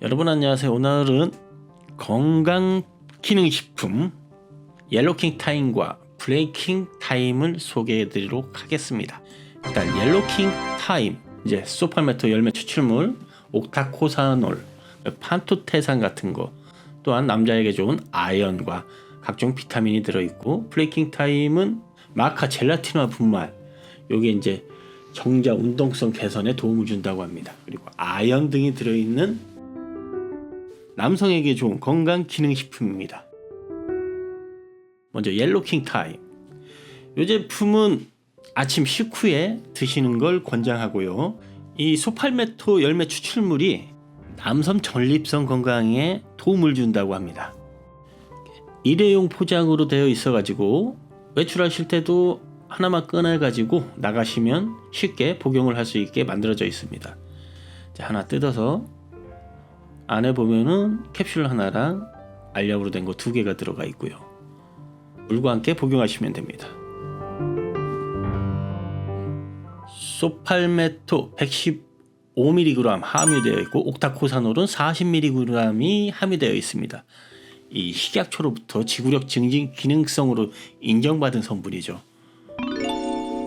여러분 안녕하세요. 오늘은 건강 기능 식품 옐로킹 타임과 브레이킹 타임을 소개해 드리도록 하겠습니다. 일단 옐로킹 타임 이제 소팔메토 열매 추출물, 옥타코사놀, 판토테산 같은 거 또한 남자에게 좋은 아연과 각종 비타민이 들어 있고 브레이킹 타임은 마카 젤라틴화 분말 요게 이제 정자 운동성 개선에 도움을 준다고 합니다. 그리고 아연 등이 들어 있는 남성에게 좋은 건강 기능 식품입니다. 먼저 옐로킹 타임. 이 제품은 아침 식후에 드시는 걸 권장하고요. 이 소팔메토 열매 추출물이 남성 전립선 건강에 도움을 준다고 합니다. 일회용 포장으로 되어 있어 가지고 외출하실 때도 하나만 꺼내 가지고 나가시면 쉽게 복용을 할 수 있게 만들어져 있습니다. 자, 하나 뜯어서 안에 보면은 캡슐 하나랑 알약으로 된 거 두 개가 들어가 있고요. 물과 함께 복용하시면 됩니다. 소팔메토 115mg 함유되어 있고 옥타코사놀은 40mg이 함유되어 있습니다. 이 식약처로부터 지구력 증진 기능성으로 인정받은 성분이죠.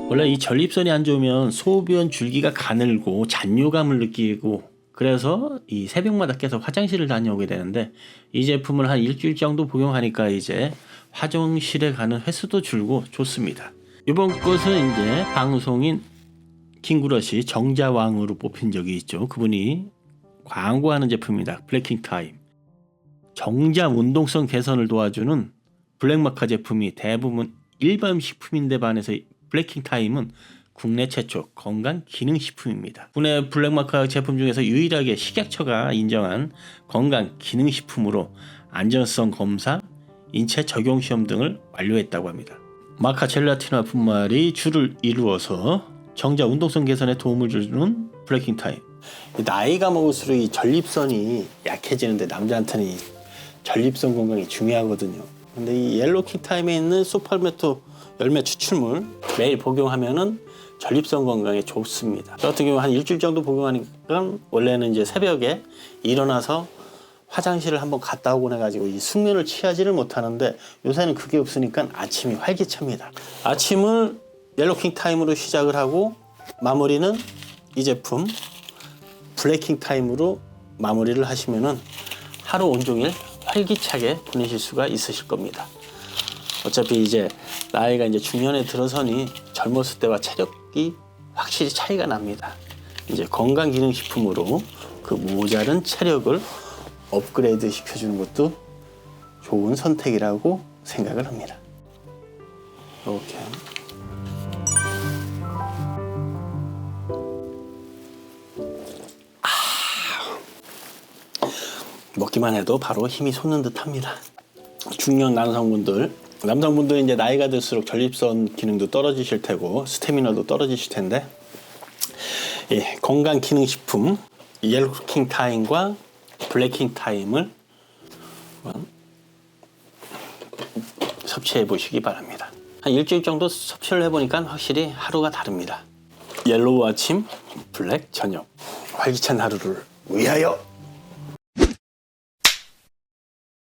원래 이 전립선이 안 좋으면 소변 줄기가 가늘고 잔뇨감을 느끼고 그래서 이 새벽마다 계속 화장실을 다녀오게 되는데 이 제품을 한 일주일 정도 복용하니까 이제 화장실에 가는 횟수도 줄고 좋습니다. 이번 것은 이제 방송인 킹구러시 정자왕으로 뽑힌 적이 있죠. 그분이 광고하는 제품입니다. 블랙킹 타임. 정자 운동성 개선을 도와주는 블랙마카 제품이 대부분 일반 식품인데 반해서 블랙킹 타임은 국내 최초 건강 기능 식품입니다. 국내 블랙마카 제품 중에서 유일하게 식약처가 인정한 건강 기능 식품으로 안전성 검사, 인체 적용 시험 등을 완료했다고 합니다. 마카 젤라틴화 분말이 줄을 이루어서 정자 운동성 개선에 도움을 주는 블랙킹 타임. 나이가 먹을수록 이 전립선이 약해지는데 남자한테는 이 전립선 건강이 중요하거든요. 근데 이 옐로킹 타임에 있는 소팔메토 열매 추출물 매일 복용하면은 전립선 건강에 좋습니다. 저 같은 경우 한 일주일 정도 복용하니까 원래는 이제 새벽에 일어나서 화장실을 한번 갔다 오고 해가지고 이 숙면을 취하지를 못하는데 요새는 그게 없으니까 아침이 활기찹니다. 아침을 옐로킹 타임으로 시작을 하고 마무리는 이 제품 블랙킹 타임으로 마무리를 하시면은 하루 온종일 활기차게 보내실 수가 있으실 겁니다. 어차피 이제 나이가 이제 중년에 들어서니 젊었을 때와 체력이 확실히 차이가 납니다. 이제 건강기능식품으로 그 모자른 체력을 업그레이드 시켜주는 것도 좋은 선택이라고 생각을 합니다. 이렇게. 먹기만 해도 바로 힘이 솟는 듯 합니다. 중년 남성분들, 남성분들 이제 나이가 들수록 전립선 기능도 떨어지실 테고 스태미너도 떨어지실 텐데 예, 건강 기능 식품 옐로킹 타임과 블랙킹 타임을 섭취해 보시기 바랍니다. 한 일주일 정도 섭취를 해보니까 확실히 하루가 다릅니다. 옐로우 아침, 블랙 저녁, 활기찬 하루를 위하여.